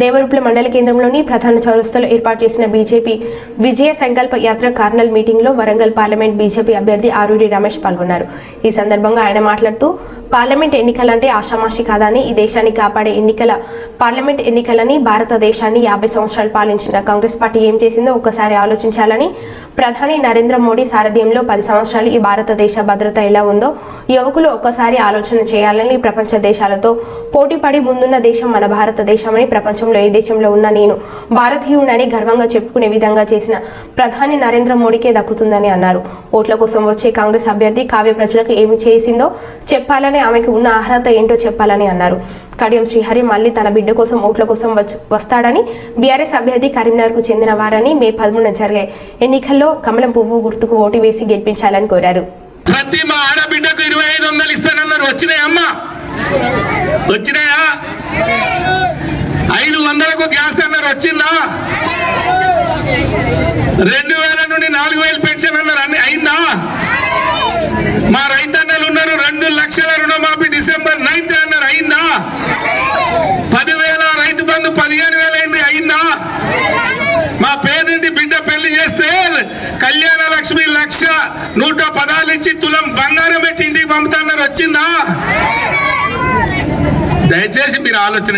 దేవరుప్ల మండల కేంద్రంలోని ప్రధాన చౌరస్తాలో ఏర్పాటు చేసిన బీజేపీ విజయ సంకల్ప యాత్ర కార్నల్ మీటింగ్లో వరంగల్ పార్లమెంట్ బీజేపీ అభ్యర్థి ఆరూరి రమేష్ పాల్గొన్నారు. ఈ సందర్భంగా ఆయన మాట్లాడుతూ పార్లమెంట్ ఎన్నికలంటే ఆషామాషి కాదని ఈ దేశాన్ని కాపాడే ఎన్నికల పార్లమెంట్ ఎన్నికలని భారతదేశాన్ని యాభై సంవత్సరాలు పాలించిన కాంగ్రెస్ పార్టీ ఏం చేసిందో ఒకసారి ఆలోచించాలని ప్రధాని నరేంద్ర మోడీ సారథ్యంలో పది సంవత్సరాలు ఈ భారతదేశ భద్రత ఎలా ఉందో యువకులు ఒక్కసారి ఆలోచన చేయాలని ప్రపంచ దేశాలతో పోటీపడి ముందున్న దేశం మన భారతదేశమని ప్రపంచంలో ఏ దేశంలో ఉన్న నేను భారతీయుడని గర్వంగా చెప్పుకునే విధంగా చేసిన ప్రధాని నరేంద్ర మోడీకే దక్కుతుందని అన్నారు. ఓట్ల కోసం వచ్చే కాంగ్రెస్ అభ్యర్థి కావ్య ప్రజలకు ఏమి చేసిందో చెప్పాలని ఆమెకు ఉన్న అర్హత ఏంటో చెప్పాలని అన్నారు. కడియం శ్రీహరి మళ్ళీ తన బిడ్డ కోసం ఓట్ల కోసం వస్తాడని బీఆర్ఎస్ అభ్యర్థి కరీంనగర్కు చెందిన వారని మే పదమూడున జరిగే ఎన్నికల్లో కమలం పువ్వు గుర్తుకు ఓటు వేసి గెలిపించాలని కోరారు. ప్రతి మా ఆడబిడ్డకు ఇరవై ఐదు వందలు ఇస్తానన్నారు. వచ్చినాయమ్మా వచ్చినాయా ఐదు వందలకు గ్యాస్ అన్నారు వచ్చిందా? రెండు వేల నుండి నాలుగు వేలు పెన్షన్ అన్నారు. అన్ని అయిందా? మా రైతన్నలు ఉన్నారు. రెండు లక్షల రుణమాఫీ డిసెంబర్ నైన్త్ అన్నారు. అయిందా? పదివేల రైతు బంధు పదిహేను వేలు అయింది. అయిందా? మా పేదింటి బిడ్డ పెళ్ళి చేస్తే కళ్యాణ లక్ష్మి లక్ష నూట పదాలు ఇచ్చి తులం బంగారం పెట్టి ఇంటికి పంపుతున్నారు వచ్చిందా? దయచేసి మీరు ఆలోచన